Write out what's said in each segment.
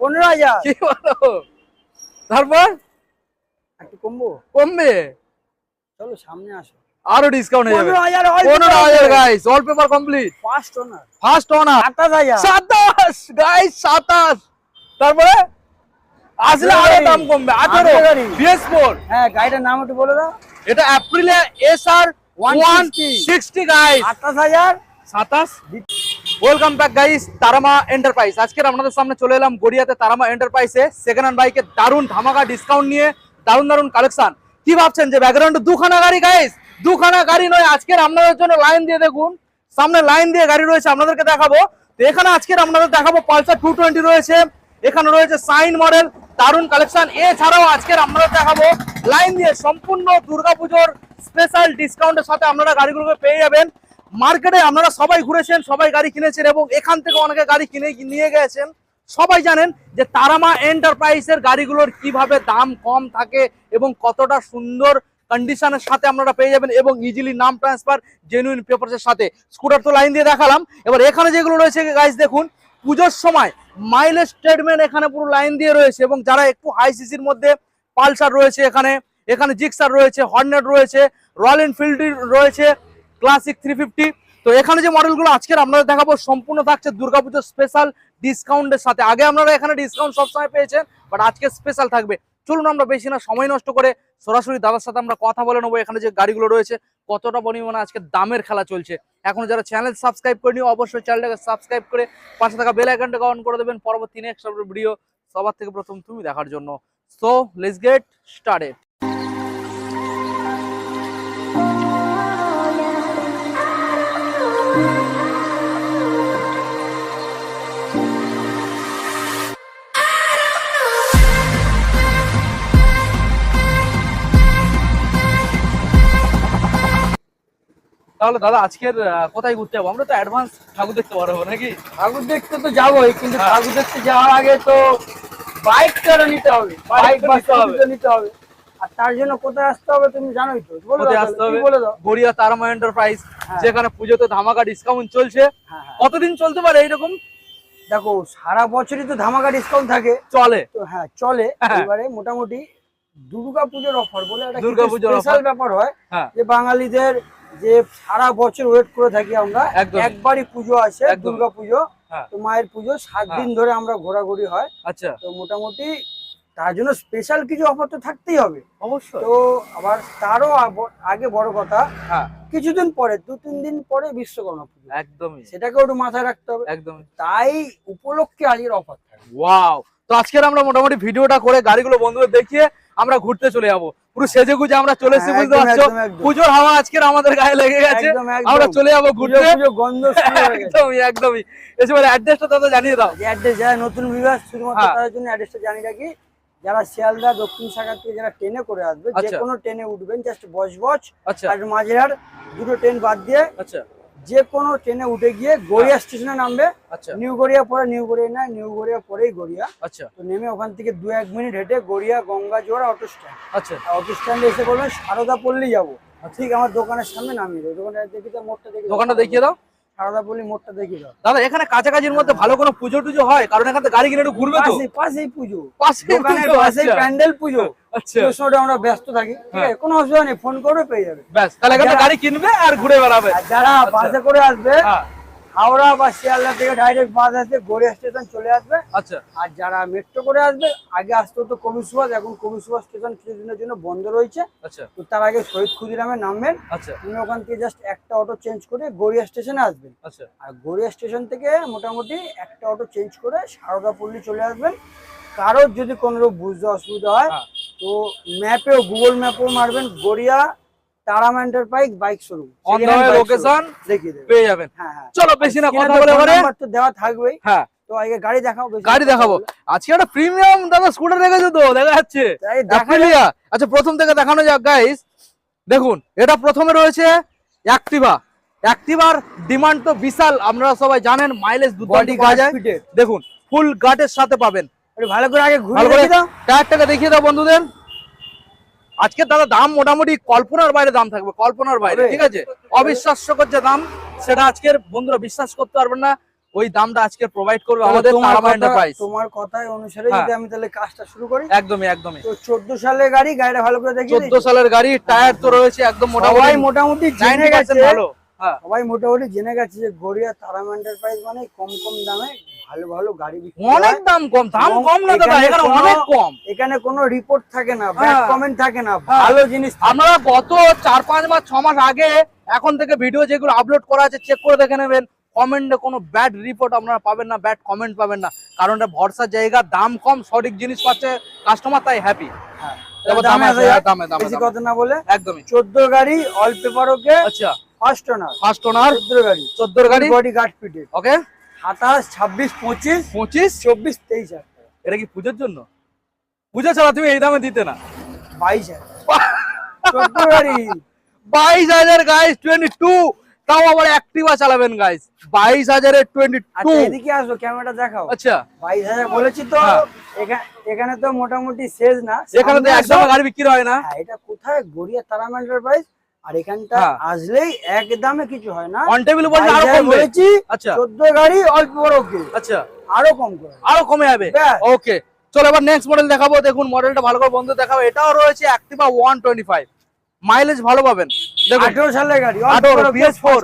পনেরো হাজার। কি বলো? তারপর? একটু কমবো? কমবে? চলো সামনে আসো। আরও ডিসকাউন্ট হয়ে যাবে। পনেরো হাজার পনেরো হাজার guys all paper complete first owner first guys সাতাশ তারপরে? আসলে আরও দাম কমবে। আঠারো। আঠেরো গাড়ি। বিএস ফোর হ্যাঁ গাড়িটার নাম একটু বলে দাও। এটা এপ্রিলে S R one 160 sixty guys আঠাশ হাজার। সাতাশ। Welcome back guys Tarama enterprise আজকে আপনাদের সামনে চলে এলাম গড়িয়াতে তারামা এন্টারপ্রাইজে সেকেন্ড হ্যান্ড বাইকের দারুণ ধামাকা ডিসকাউন্ট নিয়ে, দারুণ দারুণ কালেকশন কি ভাবছেন যে ব্যাকগ্রাউন্ডে দুখানা গাড়ি গাইস দুখানা গাড়ি নয়, আজকের আপনাদের জন্য লাইন দিয়ে দেখুন। সামনে লাইন দিয়ে গাড়ি রয়েছে, আপনাদেরকে দেখাবো। তো এখানে আজকের আপনাদের দেখাবো পালসার টু টোয়েন্টি রয়েছে। এখানে রয়েছে সাইন মডেল দারুণ কালেকশন এছাড়াও আজকের আপনাদের দেখাবো লাইন দিয়ে সম্পূর্ণ দুর্গাপুজোর স্পেশাল ডিসকাউন্টের সাথে আপনারা গাড়িগুলোকে পেয়ে যাবেন। মার্কেটে আপনারা সবাই ঘুরেছেন, সবাই গাড়ি কিনেছেন এবং এখান থেকে অনেকে গাড়ি কিনে নিয়ে গেছেন। সবাই জানেন যে তারামা এন্টারপ্রাইজের গাড়িগুলোর কীভাবে দাম কম থাকে এবং কতটা সুন্দর কন্ডিশনের সাথে আপনারা পেয়ে যাবেন এবং ইজিলি নাম ট্রান্সফার জেনুইন পেপারসের সাথে। স্কুটার তো লাইন দিয়ে দেখালাম। এবার এখানে যেগুলো রয়েছে গাইজ দেখুন, পুজোর সময় মাইলেজ স্টেটমেন্ট এখানে পুরো লাইন দিয়ে রয়েছে এবং যারা একটু হাই সিসির মধ্যে পালসার রয়েছে এখানে এখানে জিক্সার রয়েছে হর্নেট রয়েছে রয়্যাল এনফিল্ড রয়েছে ক্লাসিক থ্রি ফিফটি তো এখানে যে মডেলগুলো আজকের আপনাদের দেখাবো, সম্পূর্ণ থাকছে দুর্গাপুজোর স্পেশাল ডিসকাউন্টের সাথে। আগে আপনারা এখানে ডিসকাউন্ট সবসময় পেয়েছেন বাট আজকে স্পেশাল থাকবে। চলুন আমরা বেশি না, সময় নষ্ট করে সরাসরি দাদার সাথে আমরা কথা বলে নেব। এখানে যে গাড়িগুলো রয়েছে, কতটা পরিমাণে আজকে দামের খেলা চলছে। এখন যারা চ্যানেল সাবস্ক্রাইব করেনি, অবশ্যই চ্যানেলটাকে সাবস্ক্রাইব করে পাশে থাকা বেল আইকনটাকে অন করে দেবেন। পরবর্তী নেক্সট ভিডিও সবার থেকে প্রথম তুমি দেখার জন্য। সো লেটস গেট স্টার্টেড তাহলে দাদা আজকের কোথায় ঘুরতে যাব? আমরা তো অ্যাডভান্স ঠাকুর দেখতে পারব নাকি? ঠাকুর দেখতে তো যাবোই কিন্তু হ্যাঁ। ঠাকুর দেখতে যাওয়ার আগে তো বাইকটা নিতে হবে। বাইক নিতে হবে। আর তার জন্য কোথায় আসতে হবে তুমি জানোই তো। কোথায় আসতে হবে? গড়িয়া তারামা এন্টারপ্রাইজ হ্যাঁ। যেখানে পুজোতে ধামাকা ডিসকাউন্ট চলছে। হ্যাঁ কতদিন চলতে পারে এইরকম? দেখো সারা বছরই তো ধামাকা ডিসকাউন্ট থাকে। চলে। তো হ্যাঁ চলে। এবারে মোটামুটি দুর্গা পুজোর অফার বলে একটা দুর্গাপুজোর স্পেশাল ব্যাপার হয় হ্যাঁ। যে বাঙালিদের যে সারা বছর ওয়েট করে থাকি আমরা একবারই পুজো আসে একদম। দুর্গা পুজো হ্যাঁ। তো মায়ের পুজো সাত হ্যাঁ। দিন ধরে আমরা ঘোরাঘুরি হয়। আচ্ছা। তো মোটামুটি তার জন্য স্পেশাল কিছু অফার তো থাকতেই হবে। অবশ্যই। তো আবার তারও আগে বড় কথা কিছুদিন পরে দু তিন দিন পরে বিশ্বকর্মা পুজো। একদমই। সেটাকেও একটু মাথায় রাখতে হবে। একদমই। তাই উপলক্ষে আজকের অফার থাকে ওয়াও তো আজকের আমরা মোটামুটি ভিডিওটা করে গাড়িগুলো বন্ধুদের দেখিয়ে আমরা ঘুরতে চলে যাব। পুরো সেজে গুজে আমরা চলে এসেছি হ্যাঁ, বুঝতে পারছ। পুজোর হাওয়া আজকের আমাদের গায়ে লেগে গেছে। আমরা চলে যাব ঘুরতে। একদমই একদমই। এসে অ্যাড্রেসটা দাদা জানিয়ে দাও। যে অ্যাড্রেস যারা নতুন বিভাগ শুধুমাত্র হ্যাঁ। তাদের জন্য অ্যাড্রেসটা জানি রাখি। যারা শিয়ালদা দক্ষিণ শাখা থেকে যারা ট্রেনে করে আসবে যে আচ্ছা। কোনো ট্রেনে উঠবেন জাস্ট বস বস আচ্ছা। আর মাঝেরহাট দুটো ট্রেন বাদ দিয়ে আচ্ছা। যে কোনো ট্রেনে উঠে গিয়ে গড়িয়া স্টেশনে নামবে। আচ্ছা। নিউ গড়িয়া পরে নিউ গড়িয়া না নিউ গড়িয়া পরেই গড়িয়া। আচ্ছা। তো নেমে ওখান থেকে দু এক মিনিট হেঁটে গড়িয়া গঙ্গা জোড়া অটো স্ট্যান্ড আচ্ছা অটো স্ট্যান্ডে এসে বলবেন সারদা পল্লী যাব। ঠিক আমার দোকানের সামনে নামিয়ে দেবো। দোকানটা দেখি তো মোটটা দেখি। দোকানটা দেখিয়ে দাও। সারদা পল্লী মোড়টা দেখি যাও দাদা এখানে কাছাকাছির মধ্যে ভালো কোনো পুজো টুজো হয়? কারণ এখান থেকে গাড়ি কিনে একটু ঘুরবে তো? পাশেই পুজো। পাশে আচ্ছা। প্যান্ডেল পুজো। আচ্ছা। আমরা ব্যস্ত থাকি ঠিক হ্যাঁ। আছে কোনো অসুবিধা নেই ফোন করবে পেয়ে যাবে। ব্যাস তাহলে এখানে গাড়ি কিনবে আর ঘুরে বেড়াবে। যারা বাসে করে আসবে হ্যাঁ। হাওড়া বা শিয়ালদা থেকে ডাইরেক্ট বাস আসবে গড়িয়া স্টেশন চলে আসবে। আচ্ছা। আর যারা মেট্রো করে আসবে আগে আসতে হতো কবি সুভাষ এখন কবি সুভাষ স্টেশন কিছুদিনের জন্য বন্ধ রয়েছে। আচ্ছা। তো তার আগে শহীদ ক্ষুদিরামে নামবেন। আচ্ছা। আপনি ওখান থেকে জাস্ট একটা অটো চেঞ্জ করে গড়িয়া স্টেশনে আসবেন। আচ্ছা। আর গড়িয়া স্টেশন থেকে মোটামুটি একটা অটো চেঞ্জ করে সারদা পল্লী চলে আসবেন। কারোর যদি কোনো রকম বুঝতে অসুবিধা হয় হ্যাঁ। তো ম্যাপেও গুগল ম্যাপেও মারবেন Garia Tarama enterprise bike showroom on location দেখিয়ে দেবে। পেয়ে যাবেন। হ্যাঁ হ্যাঁ। চলো বেশি না কথা বলে তো দেওয়া থাকবেই। হ্যাঁ। তো আগে গাড়ি দেখাও গাড়ি দেখাবো। আজকে একটা প্রিমিয়াম দাদা স্কুটার রেখেছে তো? দেখা যাচ্ছে। অ্যাপ্রিলিয়া আচ্ছা প্রথম থেকে দেখানো যাক গাইস দেখুন এটা প্রথমে রয়েছে অ্যাক্টিভা অ্যাক্টিভার ডিমান্ড তো বিশাল আপনারা সবাই জানেন মাইলেজ ফিটেড দেখুন ফুল গার্ডের সাথে পাবেন। ভালো করে আগে ঘুরে টায়ারটাকে দেখিয়ে দাও বন্ধুদের। আজকে দাদা দাম মোটামুটি কল্পনার বাইরে দাম থাকবে কল্পনার বাইরে ঠিক আছে? অবিশ্বাস্যকর যে দাম সেটা আজকের বন্ধুরা বিশ্বাস করতে পারবেন না ওই দামটা আজকে প্রোভাইড করবে আমাদের তোমার কথা- কথায় অনুসারে হ্যাঁ। যদি আমি তাহলে কাজটা শুরু করি। একদমই একদমই। তো চোদ্দ সালের গাড়ি গাড়িটা ভালো করে চোদ্দ দিই। সালের গাড়ি টায়ার তো রয়েছে একদম মোটামুটি মোটামুটি জেনে গেছে। ভালো। হ্যাঁ। সবাই মোটামুটি জেনে গেছে যে গড়িয়া তারাম এন্টারপ্রাইজ মানে কম কম দামে ভালো ভালো গাড়ি বিক্রি অনেক দাম কম দাম কম না দাদা এখানে অনেক কম। এখানে কোনো রিপোর্ট থাকে না ব্যাড। কমেন্ট থাকে না হ্যাঁ। ভালো জিনিস। আপনারা গত চার পাঁচ মাস ছ মাস আগে এখন থেকে ভিডিও যেগুলো আপলোড করা আছে চেক করে দেখে নেবেন। কমেন্টে কোনো ব্যাড রিপোর্ট আপনারা পাবেন না ব্যাড কমেন্ট পাবেন না। কারণ এটা ভরসার জায়গা দাম কম সঠিক জিনিস পাচ্ছে কাস্টমার তাই হ্যাপি হ্যাঁ। কথা না বলে একদমই। চোদ্দ গাড়ি অল পেপার ওকে আচ্ছা। ফার্স্ট ওনার ফার্স্ট ওনার চোদ্দ গাড়ি। চোদ্দোর গাড়ি? বডি গার্ড ফিটে ওকে সাতাশ ছাব্বিশ পঁচিশ পঁচিশ? চব্বিশ তেইশ হাজার এটা কি পুজোর জন্য? পুজো ছাড়া তুমি এই দামে দিতে না। বাইশ হাজার। বাইশ হাজার গাইস টোয়েন্টি টু তাও আবার অ্যাক্টিভা চালাবেন গাইস বাইশ হাজারের টোয়েন্টি টু আচ্ছা এদিকে আসো ক্যামেরাটা দেখাও। আচ্ছা। বাইশ হাজার বলেছি তো হ্যাঁ। এখানে তো মোটামুটি শেষ না। এখানে তো একদম গাড়ি বিক্রি হয় না। হ্যাঁ, এটা কোথায় গড়িয়া তারাম এন্টারপ্রাইজ আর এখানটা হ্যাঁ। আসলেই এক দামে কিছু হয় না। অন টেবিল বলছে আরও 22,000 কমবে। বলেছি আচ্ছা। চোদ্দ গাড়ি অল্প বড় ওকে। আচ্ছা। আরও কম করে। আরও কমে যাবে। ওকে। চলো এবার নেক্সট মডেল দেখাবো। দেখুন মডেলটা ভালো করে বন্ধু দেখাবো। এটাও রয়েছে Activa one twenty five mileage ভালো পাবেন। দেখুন। আঠেরো সালের গাড়ি আঠারো বিএস ফোর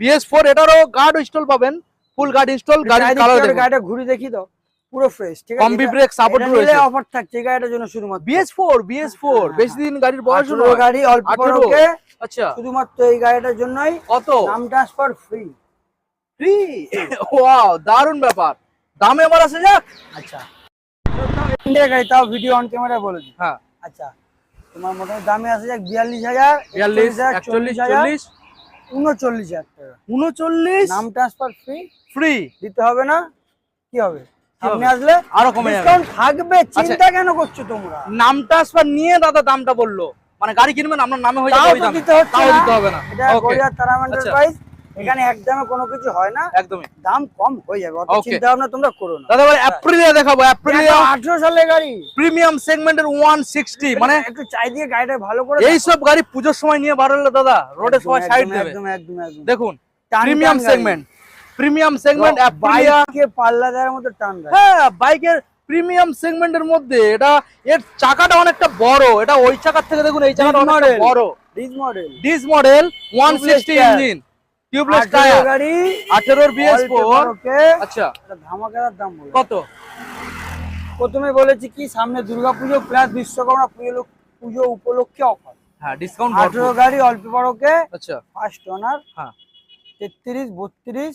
বিএস ফোর এটারও গার্ড ইনস্টল পাবেন। ফুল গার্ড ইনস্টল গাড়ির কালার দেখুন। গাড়িটা ঘুরে দেখি দাও পুরো ফ্রেশ ঠিক আছে? কম্বি ব্রেক সাপোর্ট রয়েছে। অফার থাকছে গাড়িটার জন্য শুধুমাত্র। বিএস ফোর বিএস ফোর হ্যাঁ, বেশি দিন গাড়ির বয়স 18 গাড়ি অল্প বড় ওকে। আচ্ছা। শুধুমাত্র এই গাড়িটার জন্যই কত? নাম ট্রান্সফার ফ্রি ফ্রি ওয়াও দারুণ ব্যাপার। দামে এবার আসে যাক। আচ্ছা। ইন্ডিয়া গাড়ি তাও ভিডিও অন ক্যামেরা বলে দিই। হ্যাঁ। আচ্ছা তোমার মোটামুটি দামে আসে যাক বিয়াল্লিশ হাজার বিয়াল্লিশ হাজার হাজার চল্লিশ। উনচল্লিশ হাজার টাকা। উনচল্লিশ? নাম ট্রান্সফার ফ্রি ফ্রি দিতে হবে না। কি হবে? সামনে আসলে আরও কমে যাবে। থাকবে চিন্তা কেন করছ তোমরা? নাম ট্রান্সফার নিয়ে দাদা দামটা বলল। মানে গাড়ি কিনবেন আপনার নামে হয়ে যাবে দামে তাও দিতে হবে না। এটা ওকে গড়িয়া তারামান্ডার আচ্ছা। প্রাইস এখানে একদমে কোনো কিছু হয় না। একদমই। দাম কম হয়ে যাবে অত চিন্তা ভাবনা তোমরা করো না। দাদা এবার অ্যাপ্রিলিয়া দেখাবো অ্যাপ্রিলিয়া আঠারো সালের গাড়ি। প্রিমিয়াম সেগমেন্টের ওয়ান সিক্সটি মানে একটু চাই দিয়ে গাড়িটা ভালো করে এই সব গাড়ি পুজোর সময় নিয়ে বাড়ালে দাদা রোডে সবাই সাইড দেবে। একদম একদম একদম। দেখুন প্রিমিয়াম সেগমেন্ট প্রিমিয়াম সেগমেন্ট বাইকে পাল্লা দেওয়ার মতো টান গাড়ি। হ্যাঁ বাইকের প্রিমিয়াম সেগমেন্টের মধ্যে এটা এর চাকাটা অনেকটা বড়। এটা ওই চাকার থেকে দেখুন এই চাকাটা অনেক বড়। This model this model 160 engine tubeless tyre গাড়ি। 18 এর বিএস4 ওকে আচ্ছা। এটা ধামাকার দাম বলে। কত? প্রথমে বলেছি কি সামনে দুর্গাপুজো প্লাস বিশ্বকর্মা পুজো পুজো উপলক্ষে অফার হ্যাঁ ডিসকাউন্ট 18 গাড়ি অল্প বড়কে আচ্ছা। ফার্স্ট ওনার হ্যাঁ। 33 32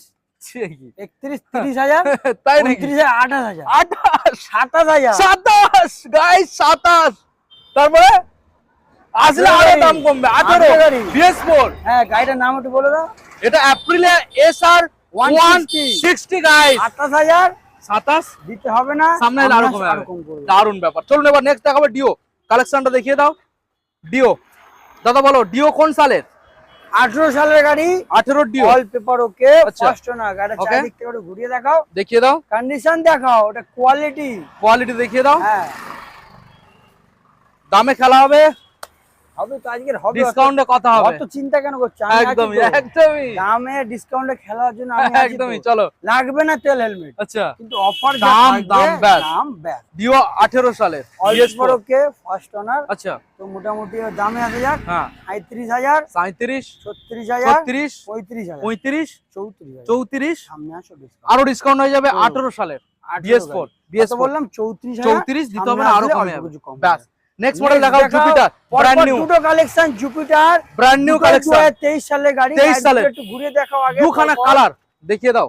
দারুণ অ্যাপ্রিলে এস আর ওয়ান সিক্সটি আঠাশ হাজার। সাতাশ? দিতে হবে না। সামনে ব্যাপার। চলুন এবার নেক্সট দেখাবো ডিও কালেকশনটা দেখিয়ে দাও। ডিও দাদা বলো ডিও কোন সালের? আঠেরো সালের গাড়ি আঠেরো ডি অল পেপার ওকে আচ্ছা। ফার্স্ট. থেকে একটু ঘুরিয়ে দেখাও। দেখিয়ে দাও। কন্ডিশন দেখাও ওটা কোয়ালিটি কোয়ালিটি দেখিয়ে দাও। হ্যাঁ। দামে খেলা হবে। হবে তো আজকের হবে ডিসকাউন্টে কথা হবে। অত চিন্তা কেন করছ? একদমই একদমই। দামে ডিসকাউন্টে খেলার জন্য আমি একদমই চলো। লাগবে না তেল হেলমেট আচ্ছা। কিন্তু অফার দাম, দাম ব্যাস। দাম ব্যাস। ডিও আঠেরো সালের অল BS4 ওকে ফার্স্ট ওনার আচ্ছা। তো মোটামুটি দামে আসে যাক। হ্যাঁ। সাঁত্রিশ হাজার সাঁত্রিশ ছত্রিশ হাজার ছত্রিশ পঁয়ত্রিশ হাজার। পঁয়ত্রিশ চৌত্রিশ সামনে আসো ডিসকাউন্ট আরও ডিসকাউন্ট হয়ে যাবে হুম। আঠারো সালের। বিএস ফোর বললাম চৌত্রিশ হাজার চৌত্রিশ দিতে হবে আরও কমে যাবে। ব্যাস। নেক্সট মডেল দেখাও জুপিটার ব্র্যান্ড নিউ দুটো collection Jupiter brand new collection তেইশ সালের গাড়ি 23 সালের। একটু ঘুরিয়ে দেখাও আগে দুখানা কালার দেখিয়ে দাও।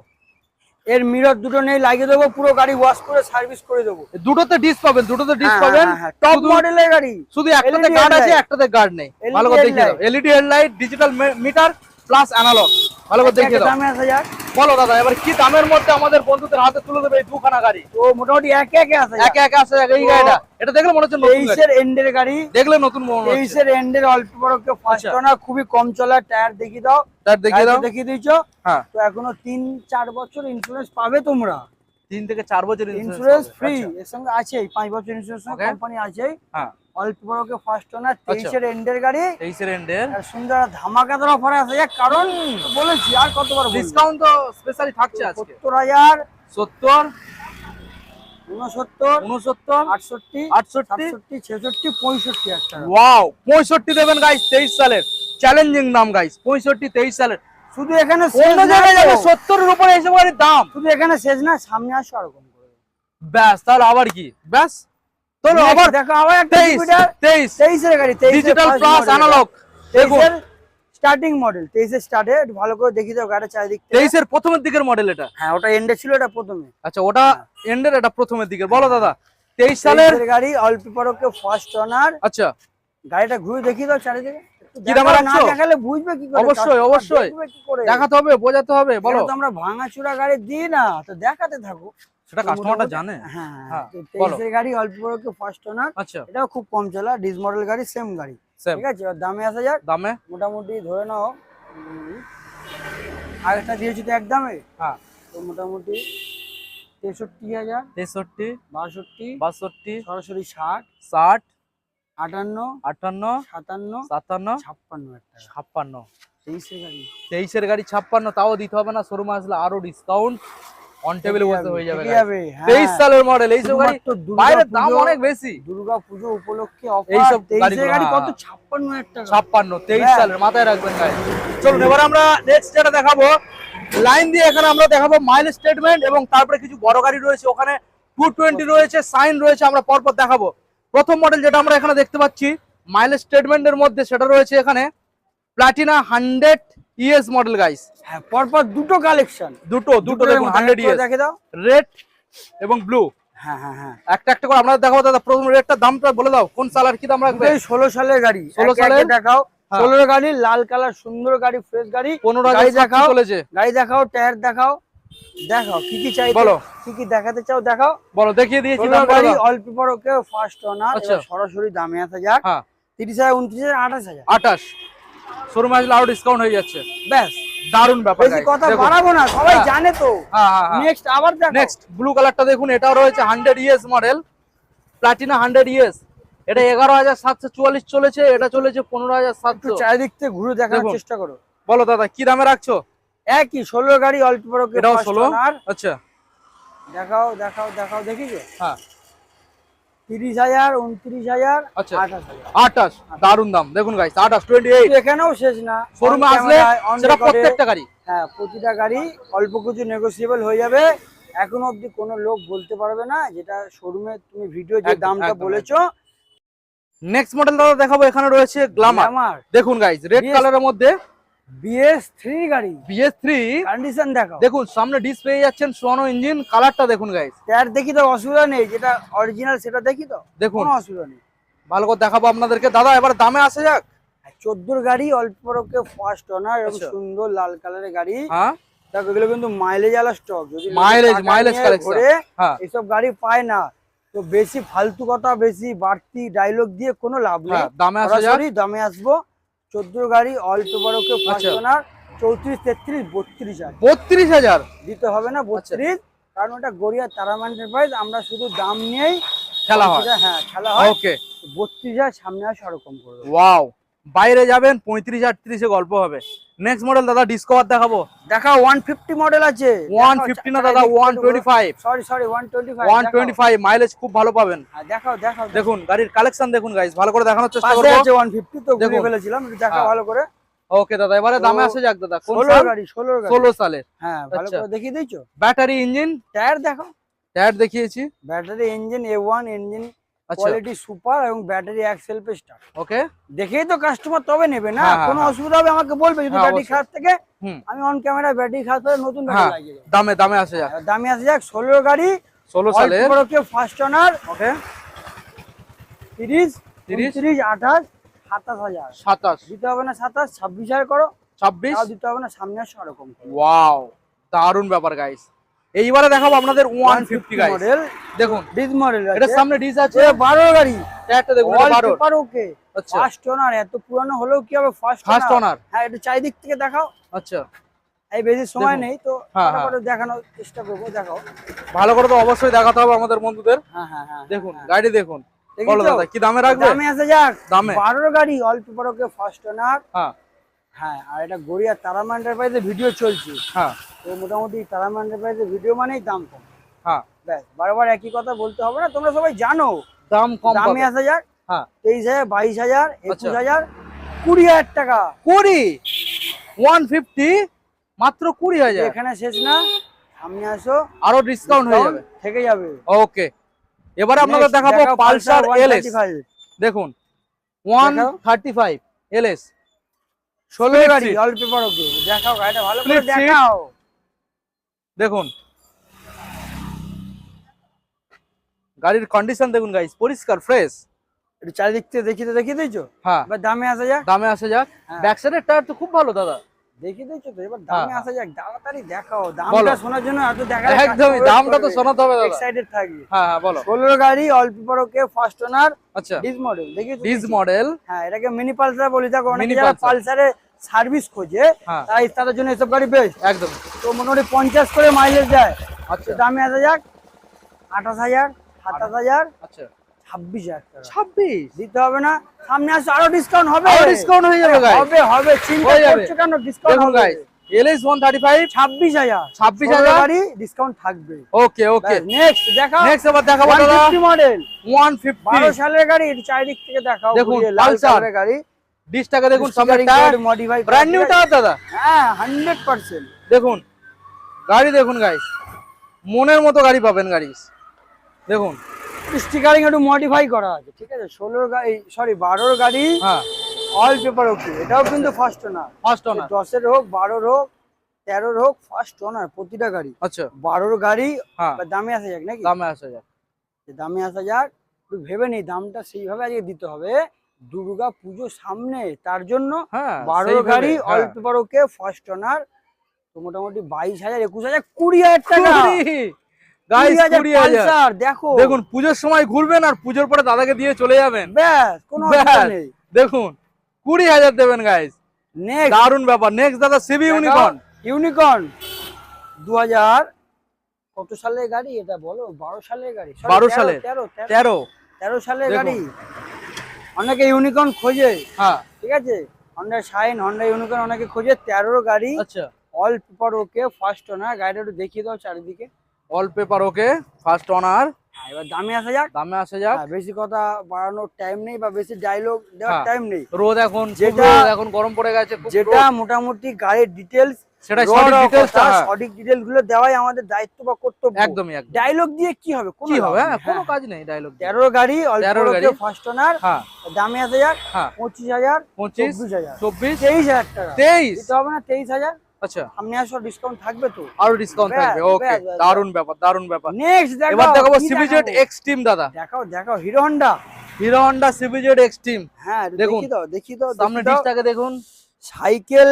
এর মিরর দুটো নেই লাগিয়ে দেবো পুরো গাড়ি ওয়াশ করে সার্ভিস করে দেবো। দুটোতে ডিস পাবেন দুটোতে ডিস হ্যাঁ, পাবেন। টপ মডেলের গাড়ি। শুধু একটাতে গার্ড আছে একটাতে গার্ড নেই। ভালো করে দেখিয়ে দাও। LED headlight digital meter plus analog ভালো করে দেখিয়ে দাও। দামে আসা যাক। বলো দাদা এবার কি দামের মধ্যে আমাদের বন্ধুদের হাতে তুলে দেবে এই দুখানা গাড়ি? তো মোটামুটি একে একে যাক। একে একে আসে এই গাড়িটা। এটা দেখলে মনে হচ্ছে তেইশের এন্ডের গাড়ি। দেখলে নতুন মনে তেইশের এন্ডের অল্প বড় ফার্স্ট আচ্ছা। ওনার খুবই কম চলা টায়ার দেখিয়ে দাও। তার দেখিয়ে দাও। দেখিয়ে দিয়েছ। হ্যাঁ। তো এখনও তিন চার বছর ইন্স্যুরেন্স পাবে তোমরা। তিন থেকে চার বছর ইন্স্যুরেন্স ইন্স্যুরেন্স ফ্রি এর সঙ্গে আছেই পাঁচ বছর ইন্স্যুরেন্স কোম্পানি আছেই। হ্যাঁ। অল্প বড়কে ফার্স্ট ওনার। তেইশের এন্ডের গাড়ি। তেইশের এন্ডের সুন্দর ধামাকাদার অফারে যাক কারণ বলেছি আর কতবার ডিসকাউন্ট তো স্পেশালি থাকছে আজকে। সত্তর হাজার। সত্তর চ্যালেঞ্জিং নাম গাইস পঁয়ষট্টি তেইশ সালের। শুধু এখানে। সত্তরের উপরে এসব দাম। শুধু এখানে শেষ না সামনে আসো আর ব্যাস তাহলে আবার কি? ব্যাস। আবার দেখো একটা গাড়ি ডিজিটাল প্লাস অ্যানালগ দেখুন। স্টার্টিং মডেল তেইশের স্টার্টে একটু ভালো করে দেখি দাও গাড়িটা চারিদিক প্রথমের দিকের মডেল এটা। হ্যাঁ ওটা এন্ডে ছিল এটা প্রথমে। আচ্ছা ওটা এন্ডের এটা প্রথমের দিকের। বলো দাদা তেইশ সালের গাড়ি অল্প পরকে ফার্স্ট ওনার আচ্ছা। গাড়িটা ঘুরে দেখি দাও চারিদিকে। কি দামে না রাখছো? দেখালে বুঝবে কি করে অবশ্যই, অবশ্যই। দেখাতে হবে বোঝাতে হবে বলো। আমরা ভাঙাচুরা গাড়ি দিই না তো দেখাতে থাকো সেটা কাস্টমারটা জানে। হ্যাঁ হ্যাঁ, তো বলো। তেইশের গাড়ি অল্প পরকে ফার্স্ট ওনার আচ্ছা। এটাও খুব কম চলা ডিস মডেল গাড়ি সেম গাড়ি। ঠিক আছে দামে আসা যাক। দামে? মোটামুটি ধরে নাও। আগেরটা দিয়েছি তো এক দামে। হ্যাঁ। তো মোটামুটি তেষট্টি হাজার তেষট্টি বাষট্টি বাষট্টি সরাসরি ষাট ষাট আটান্ন আটান্ন সাতান্ন সাতান্ন ছাপ্পান্ন একটা। ছাপ্পান্ন। তেইশের গাড়ি। তেইশের গাড়ি ছাপ্পান্ন তাও দিতে হবে না শোরুমে আসলে আরও ডিসকাউন্ট অন টেবিলে বসে হয়ে যাবে। তেইশ সালের মডেল এইসব গাড়ি বাইরের দাম অনেক বেশি। দুর্গা পুজো উপলক্ষে এইসব অফার গাড়ি কত? হ্যাঁ। ছাপ্পান্ন টাকা। ছাপ্পান্ন তেইশ হ্যাঁ। সালের মাথায় রাখবেন গাড়ি চলুন এবার আমরা নেক্সট যেটা দেখাবো লাইন দিয়ে এখানে আমরা দেখাবো মাইল স্টেটমেন্ট এবং তারপরে কিছু বড় গাড়ি রয়েছে। ওখানে টু টোয়েন্টি রয়েছে সাইন রয়েছে আমরা পরপর দেখাবো। প্রথম মডেল যেটা আমরা এখানে দেখতে পাচ্ছি মাইল স্টেটমেন্টের মধ্যে সেটা রয়েছে এখানে। Platina hundred ES model guys হ্যাঁ পরপর দুটো কালেকশন দুটো দুটো দেখুন হান্ড্রেড ইএস দেখে দাও। রেড এবং ব্লু হ্যাঁ হ্যাঁ হ্যাঁ। একটা একটা করে আপনাদের দেখাবো দাদা। প্রথম রেটটা দামটা বলে দাও কোন সালার কি দাম রাখবে? এই ষোলো সালের গাড়ি। 16 একে একে সালের? দেখাও। হ্যাঁ। ষোলোর গাড়ি লাল কালার সুন্দর গাড়ি ফ্রেশ গাড়ি। পনেরো গাড়ি দেখাও। চলেছে? গাড়ি দেখাও টায়ার দেখাও। দেখাও কি কি চাই বলো। কি কি দেখাতে চাও দেখাও। বলো দেখিয়ে দিয়েছি গাড়ি। অল্প পরকে ফার্স্ট ওনার। সরাসরি দামে আসা যাক। হ্যাঁ। তিরিশ হাজার উনত্রিশ হাজার আঠাশ হাজার। আঠাশ। শোরুমে আসলে আরও ডিসকাউন্ট হয়ে যাচ্ছে। ব্যাস। দারুণ ব্যাপার বেশি কথা বাড়াবো না সবাই হ্যাঁ। জানে তো। নেক্সট আবার দেখো। নেক্সট ব্লু কালারটা দেখুন এটাও রয়েছে hundred ES model Platina hundred ES এটা এগারো হাজার সাতশো চুয়াল্লিশ চলেছে এটা চলেছে পনেরো হাজার একটু সাতশো চারিদিক থেকে ঘুরে দেখার চেষ্টা করো। বলো দাদা কি দামে রাখছো? একই ষোলো গাড়ি অল্প পরকে এটাও first ষোলো? owner। আচ্ছা। দেখাও দেখাও দেখাও দেখিছো হ্যাঁ। তিরিশ হাজার উনত্রিশ হাজার আচ্ছা। আঠাশ দারুণ দাম। দেখুন গাইস আঠাশ টোয়েন্টি এইট এখানেও শেষ না। শোরুমে আসলে সেটা প্রত্যেকটা গাড়ি। হ্যাঁ প্রতিটা গাড়ি অল্প কিছু নেগোসিয়েবল হয়ে যাবে। এখনও অবধি কোনো লোক বলতে পারবে না যেটা শোরুমে তুমি ভিডিও যে দামটা বলেছ। নেক্সট মডেল দাদা দেখাবো এখানে রয়েছে গ্লামার দেখুন গাইস রেড. কালারের মধ্যে বিএস থ্রি গাড়ি। কন্ডিশন দেখো দেখুন সামনে যাচ্ছেন সোনো ইঞ্জিন কালারটা দেখুন গাইস টায়ার দেখি তো অসুবিধা নেই যেটা অরিজিনাল সেটা দেখি তো? দেখুন। কোনো অসুবিধা নেই। ভালো করে দেখাবো আপনাদেরকে। দাদা এবার দামে আসে যাক। চোদ্দোর গাড়ি অল্প ফার্স্ট এবং আচ্ছা। সুন্দর লাল কালারের গাড়ি। হ্যাঁ। দেখো এগুলো কিন্তু মাইলেজ আলা স্টক যদি collection। ঘোরে, হ্যাঁ। এসব গাড়ি পায় না। তো বেশি ফালতু কথা বেশি বাড়তি ডায়লগ দিয়ে কোনো লাভ নেই। হ্যাঁ দামে আসব। চোদ্দ গাড়ি অল্টো বড় কেউ আচ্ছা। ওনার চৌত্রিশ তেত্রিশ বত্রিশ হাজার বত্রিশ হাজার? দিতে হবে না আচ্ছা। বত্রিশ। কারণ ওটা গড়িয়া তারামান এন্টারপ্রাইজ আমরা শুধু দাম নিয়েই খেলা হয়। হ্যাঁ খেলা হয়। ওকে বত্রিশ হাজার সামনে আসে ওরকম করব ওয়াও বাইরে যাবেন পঁয়ত্রিশ আটত্রিশে গল্প হবে। নেক্সট মডেল দাদা ডিসকভার দেখাবো। দেখা ওয়ান ফিফটি মডেল আছে। ওয়ান ফিফটি না দাদা one twenty five sorry sorry one twenty five one twenty five mileage খুব ভালো পাবেন। দেখাও দেখাও দেখুন গাড়ির কালেকশন দেখুন গাইস ভালো করে দেখানোর চেষ্টা করব। আছে ওয়ান ফিফটি তো। ঘুরে ফেলেছিলাম দেখা হ্যাঁ। ভালো করে। ওকে দাদা এবারে দামে আসে যাক দাদা। ষোলো গাড়ি ষোলো ষোলো সালের। হ্যাঁ ভালো আচ্ছা। করে দেখিয়ে দিয়েছ? ব্যাটারি ইঞ্জিন টায়ার দেখো টায়ার দেখিয়েছি। Battery engine A one engine quality super এবং ব্যাটারি এক সেলফে স্টার্ট ওকে দেখেই তো কাস্টমার তবে নেবে না। হ্যাঁ, হ্যাঁ, কোনো হ্যাঁ। অসুবিধা হবে আমাকে বলবে যদি হ্যাঁ, ব্যাটারি খারাপ থাকে আমি অন ক্যামেরা ব্যাটারি খারাপ হলে নতুন হ্যাঁ ব্যাটারি লাগিয়ে দামে দামে আসে যাক। আর দামি আসে যাক। ষোলো গাড়ি ষোলো সালের। ফার্স্ট ওনার ওকে তিরিশ তিরিশ? তিরিশ আঠাশ সাতাশ হাজার। সাতাশ। দিতে হবে না সাতাশ ছাব্বিশ হাজার করো। ছাব্বিশ। তাও দিতে হবে না সামনে আসো ওরকম ওয়াও দারুণ ব্যাপার গাইস এইবারে দেখাবো আপনাদের ওয়ান ফিফটি গাইস মডেল দেখুন ডিস মডেল এটার সামনে ডিস আছে। বারো গাড়ি। টায়ারটা দেখুন অল বারো পেপার ওকে আচ্ছা। ফার্স্ট ওনার এত পুরানো হলেও কি হবে? ফার্স্ট ফার্স্ট ওনার হ্যাঁ একটু চারিদিক থেকে দেখাও। আচ্ছা। এই বেশি সময় নেই তো হ্যাঁ, ফটাফট দেখানোর চেষ্টা করব দেখাও। ভালো করে তো অবশ্যই দেখাতে হবে আমাদের বন্ধুদের। হ্যাঁ হ্যাঁ হ্যাঁ দেখুন গাড়ি দেখুন। দেখি বলো দাদা কি দামে রাখবে? দামে আসা যাক। দামে? বারোর গাড়ি অল্প বড়কে ফার্স্ট ওনার হ্যাঁ। হ্যাঁ আর এটা গড়িয়া তারামা এন্টারপ্রাইজে ভিডিও চলছে। হ্যাঁ। তো মোটামুটি তারামা এন্টারপ্রাইজে ভিডিও মানেই দাম কম। হ্যাঁ। ব্যাস বারবার একই কথা বলতে হবে না তোমরা সবাই জানো। দাম কম দামে আসা যাক হ্যাঁ। তেইশ হাজার বাইশ হাজার একুশ আচ্ছা। হাজার কুড়ি হাজার টাকা। কুড়ি? ওয়ান ফিফটি মাত্র কুড়ি হাজার? এখানে শেষ না সামনে আসো। আরও ডিসকাউন্ট হয়ে যাবে। থেকে যাবে। ওকে এবারে আপনাদের Next দেখাবো পালসার এলএস দেখুন ওয়ান থার্টি ফাইভ এলএস ষোলো গাড়ি। অল্প পেপার ওকে দেখাও গাড়িটা ভালো করে দেখাও। দেখুন। গাড়ির কন্ডিশন দেখুন গাইস পরিষ্কার ফ্রেশ একটু চারিদিক থেকে দেখিতে দেখিয়ে দিয়েছ? হ্যাঁ। এবার দামে আসা যাক। দামে আসা যাক। ব্যাক সাইডের টায়ার তো খুব ভালো দাদা। দেখিয়ে দিয়েছ তো? এবার দামে হ্যাঁ। আসা যাক। তাড়াতাড়ি দেখাও। দামটা শোনার জন্য এত দেখা একদমই দামটা তো শোনাতে হবে দাদা। এক্সাইটেড থাকবে। হ্যাঁ হ্যাঁ বলো। গাড়ি অল্প ফার্স্ট ওনার আচ্ছা। মডেল দেখিয়েছো? ডিজ মডেল হ্যাঁ এটাকে মিনি পালসার বলি থাকো অনেকে যারা পালসারে সার্ভিস খোঁজে হ্যাঁ। তারা তাদের জন্য এসব গাড়ি বেস্ট একদম। তো মোটামুটি পঞ্চাশ করে মাইলেজ দেয়। আচ্ছা। দামে আসা যাক আঠাশ হাজার সাতাশ হাজার আচ্ছা। ছাব্বিশ হাজার ছাব্বিশ? দিতে হবে না সামনে আসো আরও ডিসকাউন্ট হবে। ডিসকাউন্ট হয়ে যাবে হবে হবে চিন্তা করছ কেন? ডিসকাউন্ট দেখুন হবে। এলএস ওয়ান থার্টি ফাইভ ছাব্বিশ হাজার। ছাব্বিশ ষোলো হাজার। গাড়ি ডিসকাউন্ট থাকবে। ওকে ওকে নেক্সট দেখাও। নেক্সট এবার দেখাবো দাদা। মডেল সালের গাড়ি চারিদিক থেকে দেখাও দেখুন, লাল। কালারের গাড়ি ডিসটাকে দেখুন ব্র্যান্ড নিউ টায়ার দাদা। হ্যাঁ হান্ড্রেড পার্সেন্ট দেখুন গাড়ি দেখুন গাইস মনের মতো গাড়ি পাবেন গাড়ি দেখুন। স্টিকারিং একটু মডিফাই করা আছে ঠিক আছে? ষোলোর গাড়ি সরি বারোর গাড়ি হ্যাঁ। অল পেপার ওকে এটাও কিন্তু ফার্স্ট ওনার ফার্স্ট ওনার দশের হোক বারোর হোক তেরোর হোক ফার্স্ট ওনার প্রতিটা গাড়ি। আচ্ছা। বারোর গাড়ি হ্যাঁ। দামে আসা যাক নাকি? দামে আসা যায় যে দামে আসা যাক ভেবে নেই দামটা সেইভাবে আজকে দিতে হবে। দুর্গা পুজো সামনে তার জন্য হ্যাঁ সেইভাবে, গাড়ি হ্যাঁ। All paper okay first owner মোটামুটি বাইশ হাজার একুশ হাজার কুড়ি হাজার টাকা। দেখো। দেখুন পুজোর সময় ঘুরবেন আর পুজোর পরে দাদাকে দিয়ে চলে যাবেন। ব্যাস কোনো দেখুন কুড়ি হাজার দেবেন গাইস নেক্সট দারুণ ব্যাপার। নেক্সট দাদা সিবি ইউনিকর্ন ইউনিকর্ন দু হাজার কত সালের গাড়ি? এটা বলো বারো সালের গাড়ি? Sorry, 12 তেরো, সালের। তেরো তেরো। তেরো। তেরো সালের গাড়ি? অনেকে ইউনিকর্ন খোঁজে। হ্যাঁ। ঠিক আছে? হন্ডা শাইন হন্ডা ইউনিকর্ন অনেকে খোঁজে। তেরোর গাড়ি। আচ্ছা। All paper okay first owner গাড়িটা একটু দেখিয়ে দাও চারিদিকে। All paper okay first owner হ্যাঁ, এবার দামে আসা যাক। দামে আসা যাক। হ্যাঁ, বেশি কথা বাড়ানোর টাইম নেই বা বেশি ডায়লগ দেওয়ার হ্যাঁ। টাইম নেই। রোদ এখন যেটা- এখন গরম পড়ে গেছে যেটা মোটামুটি গাড়ির ডিটেলস সেটা সঠিকগুলো দেওয়াই আমাদের দায়িত্ব বা কর্তব্য। একদমই একদম ডায়লগ দিয়ে কি হবে? কোনো হবে? হ্যাঁ কোনো হ্যাঁ। কাজ নেই ডায়লগ তেরো গাড়ি অল্প গাড়ি। ফার্স্ট ওনার হ্যাঁ। দামে হ্যাঁ। টাকা। দিতে হবে না তেইশ হাজার। আচ্ছা। সামনে আসো ডিসকাউন্ট থাকবে তো। আরও ডিসকাউন্ট থাকবে ওকে ব্যাস, ব্যাপার দারুণ ব্যাপার। নেক্সট দেখো এবার দেখাবো কি সিবিজেড দেখাবো? দাদা। দেখাও দেখাও Hero Honda Hero Honda CBZ X হ্যাঁ। দেখি দাও দেখি দাও সামনে দেখি ডিসটাকে দেখুন। সাইকেল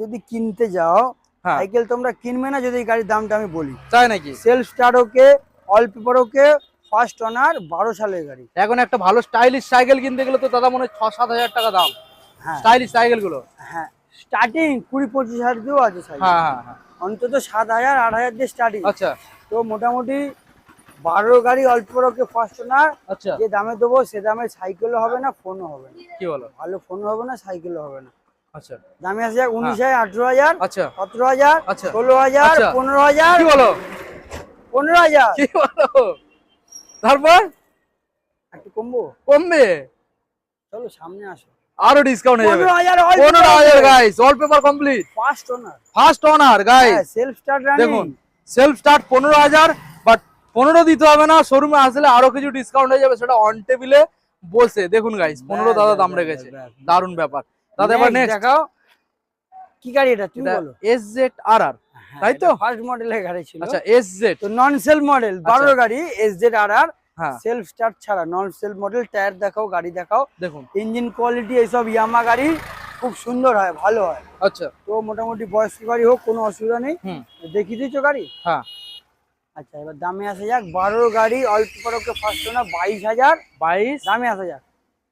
যদি কিনতে যাও হ্যাঁ। সাইকেল তোমরা কিনবে না যদি এই গাড়ির দামটা আমি বলি। তাই নাকি? Self start okay all paper okay first owner বারো সালের গাড়ি। এখন একটা ভালো স্টাইলিশ সাইকেল কিনতে গেলে তো দাদা মনে হয় ছ সাত হাজার টাকা দাম। হ্যাঁ। স্টাইলিশ সাইকেলগুলো হ্যাঁ। স্টার্টিং কুড়ি পঁচিশ হাজার দিয়েও আছে হ্যাঁ হ্যাঁ হ্যাঁ। অন্তত সাত হাজার আট হাজার দিয়ে স্টার্টিং আচ্ছা। তো মোটামুটি বারো গাড়ি অল্প ওকে ফার্স্ট ওনার আচ্ছা। যে দামে দেবো সে দামে সাইকেলও হবে না ফোনও হবে না। কি বলো? ভালো ফোনও হবে না সাইকেলও হবে না। আচ্ছা। দামে উনিশ হাজার আঠেরো হাজার আচ্ছা। সতেরো হাজার আচ্ছা। ষোলো হাজার। পনেরো হাজার কি বলো? পনেরো হাজার। কি বলো? তারপর? একটু কমবো? কমবে। চলো সামনে আসো। আরও ডিসকাউন্ট হয়ে যাবে। পনেরো হাজার পনেরো হাজার guys all paper complete first owner first owner guys self start দেখুন সেলফ স্টার্ট পনেরো হাজার বাট পনেরো দিতে হবে না শোরুমে আসলে আরও কিছু ডিসকাউন্ট হয়ে যাবে সেটা অন টেবিলে বসে। দেখুন গাইস পনেরো ব্যাস, দাদা দাম রেখেছে। দারুণ ব্যাপার। দাদা এবার নেক্সট দেখাও। কি গাড়ি এটা? তুমি বলো। এস জেড আর আর তাই তো? ফার্স্ট মডেলের গাড়ি ছিল। আচ্ছা এস জেড তো নন সেলফ মডেল বারো গাড়ি এস জেড আর আর হ্যাঁ। সেলফ স্টার্ট ছাড়া নন সেলফ মডেল টায়ার দেখাও গাড়ি দেখাও। দেখুন। ইঞ্জিন কোয়ালিটি এইসব ইয়ামা গাড়ি খুব সুন্দর হয় ভালো হয়। আচ্ছা। তো মোটামুটি বয়স্ক গাড়ি হোক কোনো অসুবিধা নেই। হুম। দেখিয়ে দিয়েছ গাড়ি? হ্যাঁ। আচ্ছা এবার দামে আসা যাক। বারো গাড়ি অল্প পরকে ফার্স্ট না বাইশ হাজার। বাইশ? দামে আসা যাক।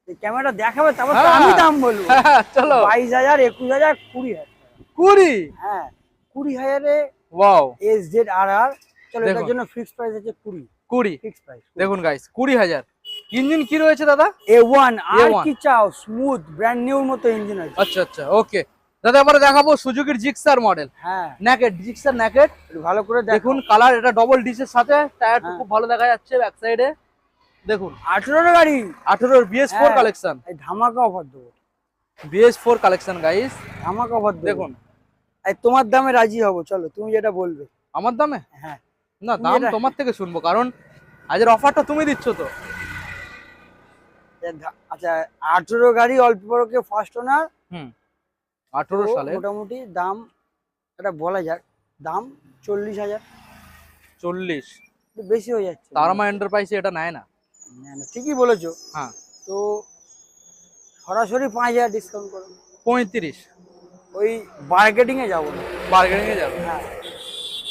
এই ক্যামেরাটা দেখাবে তারপর হ্যাঁ। আমি দাম বলব। হ্যাঁ, চলো। বাইশ হাজার একুশ হাজার কুড়ি হাজার। কুড়ি? হ্যাঁ কুড়ি হাজারে ওয়াও। এস জেড আর আর চলো এটার জন্য ফিক্স প্রাইস আছে কুড়ি। কুড়ি। ফিক্স প্রাইস দেখুন গাইস কুড়ি হাজার। ইঞ্জিন কি রয়েছে দাদা? এ ওয়ান আর কি চাও? স্মুথ ব্র্যান্ড নিউর মতো ইঞ্জিন আছে। আচ্ছা আচ্ছা ওকে দাদা এবারে দেখাবো সুজুকির জিক্সার মডেল হ্যাঁ। ন্যাকেট জিক্সার ন্যাকেট ভালো করে দেখুন কালার এটা ডবল ডিসের সাথে। টায়ার হ্যাঁ। খুব ভালো দেখা যাচ্ছে ব্যাক সাইডে দেখুন। আঠেরোর গাড়ি? আঠেরোর বিএস ফোর। কালেকশন ধামাকা অফার দেবো। বিএস ফোর কালেকশন গাইস ধামাকা অফার দেখুন। তোমার দামে রাজি হব চলো তুমি যেটা বলবে। আমার দামে? হ্যাঁ। না দাম তোমার থেকে শুনব কারণ আজের অফারটা তুমি দিচ্ছ তো। আচ্ছা আঠেরো গাড়ি অল্প বড়কে ফার্স্ট ওনার হুম। আঠেরো সালে মোটামুটি দাম এটা বলা যাক দাম চল্লিশ হাজার। চল্লিশ। বেশি হয়ে যাচ্ছে। তারামা এন্টারপ্রাইজে এটা নেয় না। না, না, ঠিকই বলেছ। হ্যাঁ। তো সরাসরি পাঁচ হাজার ডিসকাউন্ট করো। পঁয়ত্রিশ। ওই এ যাব। এ যাবে। হ্যাঁ।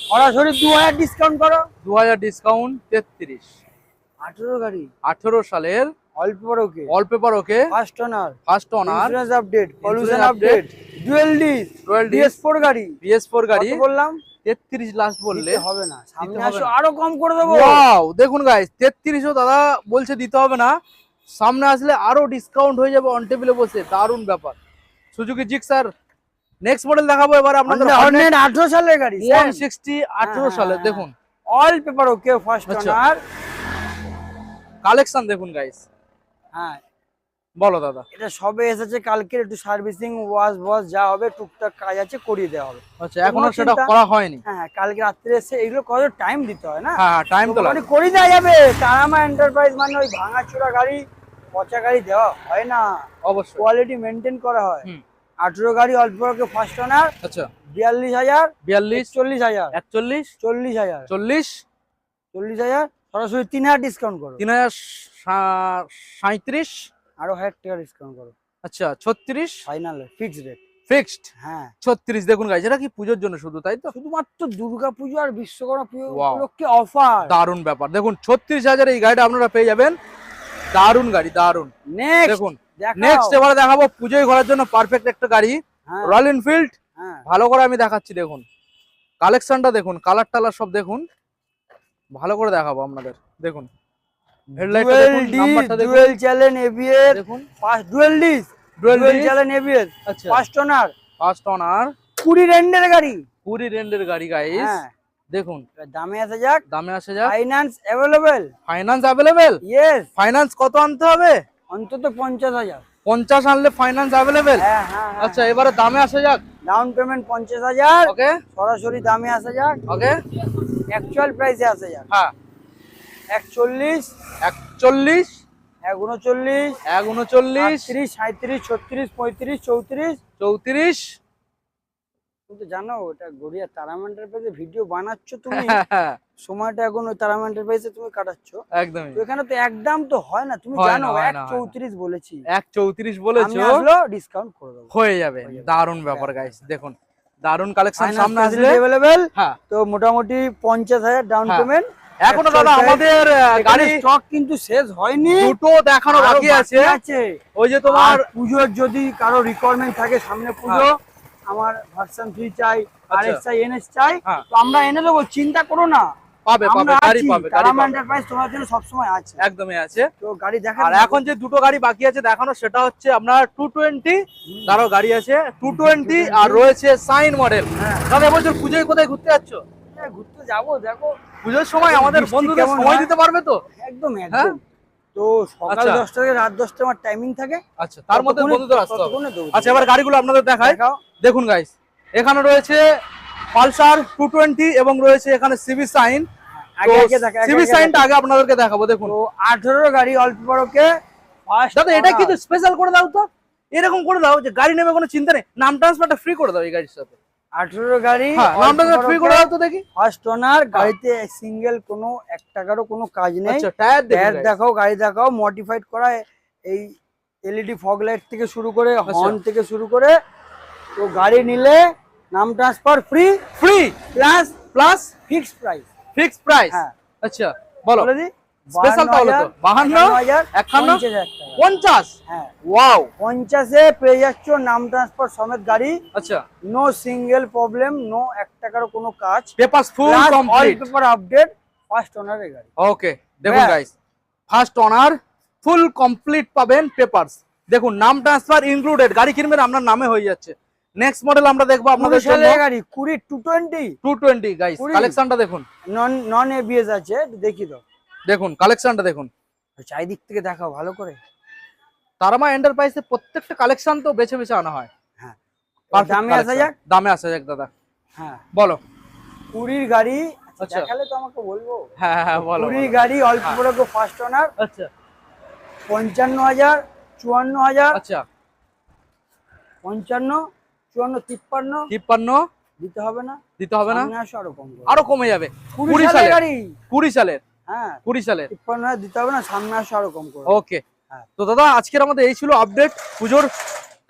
সরাসরি দু হাজার ডিসকাউন্ট করো। দু হাজার ডিসকাউন্ট তেত্রিশ। আঠেরো গাড়ি। আঠেরো সালের অল্প all okay first first owner insurance update pollution dual গাড়ি। ফোর গাড়ি। বললাম? তেত্রিশ লাস্ট বললে হবে না সামনে আসো আরও কম করে দেবো। ওয়াও দেখুন গাইস তেত্রিশও দাদা বলছে দিতে হবে না। সামনে আসলে আরও ডিসকাউন্ট হয়ে যাবে অন টেবিলে বসে দারুণ ব্যাপার। সুজুকি জিক্সার নেক্সট মডেল দেখাবো এবার আপনাদের হর্নেট আঠেরো সালের গাড়ি ওয়ান সিক্সটি আঠেরো হ্যাঁ, সালে হ্যাঁ, দেখুন। All paper okay first. Owner collection দেখুন গাইস হ্যাঁ বলো দাদা। এটা সবে এসেছে কালকে একটু সার্ভিসিং ওয়াশ ওয়াশ যা হবে টুকটাক কাজ আছে করিয়ে দেওয়া হবে। আচ্ছা এখনও সেটা করা হয়নি? হ্যাঁ হ্যাঁ কালকে রাত্রে এসে এগুলো কত টাইম দিতে হয় না? হ্যাঁ হ্যাঁ টাইম তো লাগে। মোটামুটি করে দেওয়া যাবে। তারামা এন্টারপ্রাইজ মানে ওই ভাঙাচোরা গাড়ি পচা গাড়ি দেওয়া হয় না। অবশ্যই। কোয়ালিটি মেনটেন করা হয়। আঠেরো গাড়ি অল্প ফার্স্ট ওনার আচ্ছা। বিয়াল্লিশ হাজার। বিয়াল্লিশ। চল্লিশ হাজার। একচল্লিশ। চল্লিশ হাজার। চল্লিশ। চল্লিশ হাজার। সরাসরি তিন হাজার ডিসকাউন্ট করো। তিন হাজার সা- সাঁইত্রিশ। আরও হাজার টাকা ডিসকাউন্ট করো। আচ্ছা ছত্রিশ? ফাইনাল ফিক্স রেট ফিক্সড হ্যাঁ। ছত্রিশ দেখুন গাইজ এটা কি পুজোর জন্য শুধু তাই তো? শুধুমাত্র দুর্গা পুজো আর বিশ্বকর্মা পুজো উপলক্ষে অফার দারুণ ব্যাপার। দেখুন ছত্রিশ হাজার এই গাড়িটা আপনারা পেয়ে যাবেন। দারুণ গাড়ি দারুণ। দেখুন নেক্সট এবারে দেখাবো পুজোয় ঘোরার জন্য পারফেক্ট একটা গাড়ি রয়্যাল এনফিল্ড হ্যাঁ। ভালো করে আমি দেখাচ্ছি দেখুন। কালেকশনটা দেখুন কালার টালার সব দেখুন। ভালো করে দেখাবো আপনাদের দেখুন। Dual dual disc dual channel ABS আচ্ছা। ফার্স্ট ওনার ফার্স্ট অনার কুড়ি রেন্ডের গাড়ি। কুড়ি রেন্ডের গাড়ি গাইস হ্যাঁ। দেখুন। দামে আসা যাক। দামে আসে যাক। Finance available finance available yes finance কত আনতে হবে? অন্তত পঞ্চাশ হাজার। পঞ্চাশ আনলে ফাইন্যান্স অ্যাভেলেবেল হ্যাঁ হ্যাঁ আচ্ছা এবারে দামে আসে যাক। ডাউন পেমেন্ট পঞ্চাশ হাজার। ওকে সরাসরি দামে আসা যাক। ওকে অ্যাকচুয়াল প্রাইসে আসা যাক। হ্যাঁ। একচল্লিশ একচল্লিশ এক উনচল্লিশ এক উনচল্লিশ তিরিশ সাঁত্রিশ ছত্রিশ পঁয়ত্রিশ চৌত্রিশ। চৌত্রিশ। তুমি তো জানো ওটা গড়িয়া তারামান্ডার পেজে ভিডিও বানাচ্ছ তুমি। সময়টা এখন ওই তারামান্ডার পেজে তুমি কাটাচ্ছ। এখানে তো একদম তো হয় না তুমি জানো এক। চৌত্রিশ বলেছি। এক চৌত্রিশ বলেছ? ডিসকাউন্ট করে দেবো। হয়ে যাবে দারুণ ব্যাপার গাইস দেখুন। দারুণ কালেকশন সামনে আসলে। অ্যাভেলেবেল হ্যাঁ। তো মোটামুটি পঞ্চাশ হাজার ডাউন হ্যাঁ। পেমেন্ট এখনও দাদা আমাদের আহ, গাড়ি স্টক কিন্তু শেষ হয়নি। দুটো দেখানো বাকি আছে। ওই যে তোমার পুজোর যদি কারও রিকোয়ারমেন্ট থাকে সামনে পুজো আমার ভার্সন থ্রি চাই আর এস চাই এনএস চাই হ্যাঁ। তো আমরা এনে দেবো চিন্তা করো না। পাবে পাবে গাড়ি পাবে গাড়ি এন্টারপ্রাইজ তোমার জন্য সবসময় আছে। একদমই আছে। তো গাড়ি দেখা আর এখন যে দুটো গাড়ি বাকি আছে দেখানো সেটা হচ্ছে আপনার টু টোয়েন্টি তারও গাড়ি আছে। টু টোয়েন্টি আর রয়েছে সাইন মডেল হ্যাঁ। দাদা এবছর পুজোয় কোথায় ঘুরতে যাচ্ছ? হ্যাঁ, ঘুরতে যাব দেখো। পুজোর সময় আমাদের বন্ধুদের সময় দিতে পারবে তো? একদম হ্যাঁ? একদম তো সকাল আচ্ছা। দশটা থেকে রাত দশটা আমার টাইমিং থাকে। আচ্ছা তার মধ্যে বন্ধুদের আসতে হবে। আচ্ছা এবার গাড়িগুলো আপনাদের দেখাই। দেখুন গাইস এখানে রয়েছে পালসার টু টোয়েন্টি এবং রয়েছে এখানে সিবি সাইন। আগে আগে দেখা সিবি সাইনটা আগে আপনাদেরকে দেখাবো দেখুন। তো আঠেরো গাড়ি অল্প বড়কে। দাদা এটা কিন্তু স্পেশাল করে দাও তো। এরকম করে দাও যে গাড়ি নেবে কোনো চিন্তা নেই। নাম ট্রান্সফারটা ফ্রি করে দাও এই গাড়ির সাথে। আঠেরো গাড়ি হ্যাঁ ফ্রি করে দাও তো দেখি। ফার্স্ট ওনার গাড়িতে সিঙ্গেল কোনো এক টাকারও কোনো কাজ নেই। আচ্ছা টায়ার টায়ার দেখাও গাড়ি দেখাও মডিফাইড করা এই এলইডি ফগ লাইট থেকে শুরু করে আচ্ছা। হর্ন থেকে শুরু করে তো গাড়ি নিলে নাম transfer free free plus plus fixed price fixed price হ্যাঁ। আচ্ছা বলো। স্পেশাল তাহলে তো। বাহান্ন হাজার একান্ন পঞ্চাশ হাজার টাকা। পঞ্চাশ? হ্যাঁ। ওয়াও। নাম ট্রান্সফার সমেত গাড়ি। আচ্ছা। নো সিঙ্গেল প্রবলেম নো এক টাকারও কোনো কাজ। Papers full complete paper update first গাড়ি। ওকে দেখুন। Guys first owner full complete পাবেন পেপারস দেখুন নাম ট্রান্সফার ইনক্লুডেড গাড়ি কিনবেন আপনার নামে হয়ে যাচ্ছে। নেক্সট মডেল আমরা দেখব আপনাদের জন্য। গাড়ি কুড়ি two twenty two twenty guys কুড়ি। কালেকশনটা দেখুন। নন নন এবিএস আছে দেখি তো। দেখুন কালেকশনটা দেখুন। চারিদিক থেকে দেখাও ভালো করে। তারামা এন্টারপ্রাইজে প্রত্যেকটা কালেকশন তো বেছে বেছে আনা হয়। হ্যাঁ। দামে আসা যাক। দামে আসা যাক দাদা। হ্যাঁ। বলো। কুড়ির গাড়ি আচ্ছা, আচ্ছা। দেখালে তো আমাকে বলব। হ্যাঁ হ্যাঁ, বলো কুড়ির গাড়ি অল্প করে ফার্স্ট ওনার আচ্ছা। পঞ্চান্ন হাজার চুয়ান্ন হাজার। আচ্ছা। পঞ্চান্ন চুয়ান্ন তিপ্পান্ন। তিপ্পান্ন। দিতে হবে না। দিতে হবে না। আরও কম আরও কমে যাবে। কুড়ি সালের কুড়ি সালের। হ্যাঁ। কুড়ি তিপ্পান্ন দিতে হবে না সামনে আসো আরও কম করো। ওকে হ্যাঁ। তো দাদা আজকের আমাদের এই ছিল আপডেট পুজোর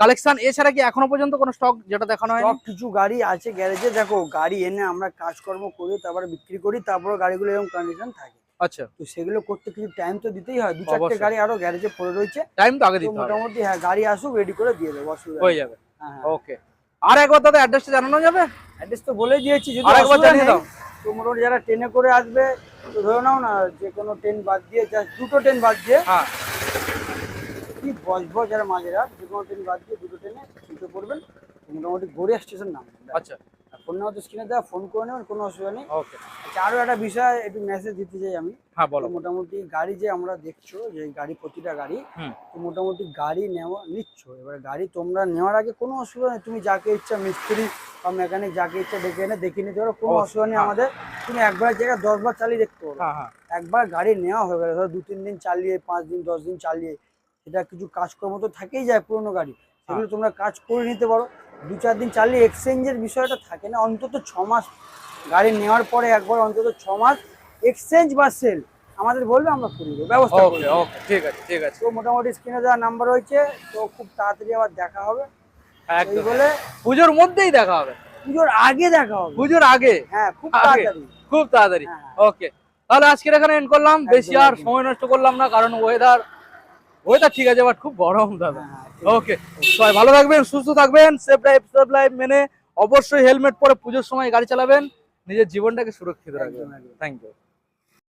কালেকশন এছাড়া কি এখনও পর্যন্ত কোনো স্টক যেটা দেখানো সব কিছু গাড়ি আছে গ্যারেজে দেখো গাড়ি এনে আমরা কাজকর্ম করি তারপরে বিক্রি করি তারপরে গাড়িগুলো এরকম কন্ডিশন থাকে। আচ্ছা। তো সেগুলো করতে কিছু টাইম তো দিতেই হয়। দু চারটে গাড়ি আরও গ্যারেজে পড়ে রয়েছে। টাইম তো আগে দিতে মোটামুটি হ্যাঁ গাড়ি আসুক রেডি করে দিয়ে দেবো অসুবিধা হয়ে যাবে। হ্যাঁ হ্যাঁ। ওকে আর একবার দাদা অ্যাড্রেসটা জানানো যাবে? অ্যাড্রেস তো বলে দিয়েছি যদি আরেকবার জানিয়ে দাও। তো মোটামুটি যারা ট্রেনে করে আসবে ধরে নাও না যে কোনো ট্রেন বাদ দিয়ে জাস্ট দুটো ট্রেন বাদ দিয়ে হ্যাঁ। কি বসবো যারা মাঝেরা যে কোনো ট্রেন বাদ দিয়ে দুটো ট্রেনে দুটো করবেন মোটামুটি গড়িয়া স্টেশন নাম। আচ্ছা। ফোন নাম্বার তো স্ক্রিনে দেওয়া ফোন করে নেবেন কোনো অসুবিধা নেই। ওকে আচ্ছা আরও একটা বিষয় একটু মেসেজ দিতে চাই আমি। হ্যাঁ বলো। মোটামুটি গাড়ি যে আমরা দেখছ যে গাড়ি প্রতিটা গাড়ি তো মোটামুটি গাড়ি নেওয়া নিচ্ছ। এবার গাড়ি তোমরা নেওয়ার আগে কোনো অসুবিধা নেই। তুমি যাকে ইচ্ছা মিস্ত্রি বা মেকানিক যাকে ইচ্ছা ডেকে এনে দেখিয়ে নিতে পারো কোনো অসুবিধা নেই হ্যাঁ। আমাদের। তুমি একবার জায়গায় দশবার চালিয়ে দেখতে পারো। হ্যাঁ হ্যাঁ। একবার গাড়ি নেওয়া হয়ে গেলে ধরো দু তিন দিন চালিয়ে পাঁচ দিন দশ দিন চালিয়ে সেটা কিছু কাজকর্ম তো থেকেই যায় পুরোনো গাড়ি। সেগুলো তোমরা কাজ করে নিতে পারো। দু চার দিন চালিয়ে এক্সচেঞ্জের বিষয়টা থাকে না অন্তত ছ মাস গাড়ি নেওয়ার পরে একবার অন্তত ছ মাস এক্সচেঞ্জ বা সেল আমাদের বলবে আমরা করে দেবো ব্যবস্থা ওকে। ওকে ঠিক আছে ঠিক আছে। তো মোটামুটি স্ক্রিনে দেওয়া নাম্বার হয়েছে তো খুব তাড়াতাড়ি আবার দেখা হবে। বলে পুজোর মধ্যেই দেখা হবে। পুজোর আগে দেখা হবে। পুজোর আগে? হ্যাঁ খুব তাড়াতাড়ি। খুব তাড়াতাড়ি। হ্যাঁ, ওকে তাহলে আজকের এখানে এন্ড করলাম। বেশি আর সময় নষ্ট করলাম না কারণ ওয়েদার ওয়েদার ঠিক আছে বাট খুব গরম দাদা। হ্যাঁ, হ্যাঁ, ওকে সবাই ভালো থাকবেন সুস্থ থাকবেন সেফ লাইফ সেফ লাইফ মেনে অবশ্যই হেলমেট পরে পুজোর সময় গাড়ি চালাবেন। নিজের জীবনটাকে সুরক্ষিত রাখবেন। Thank you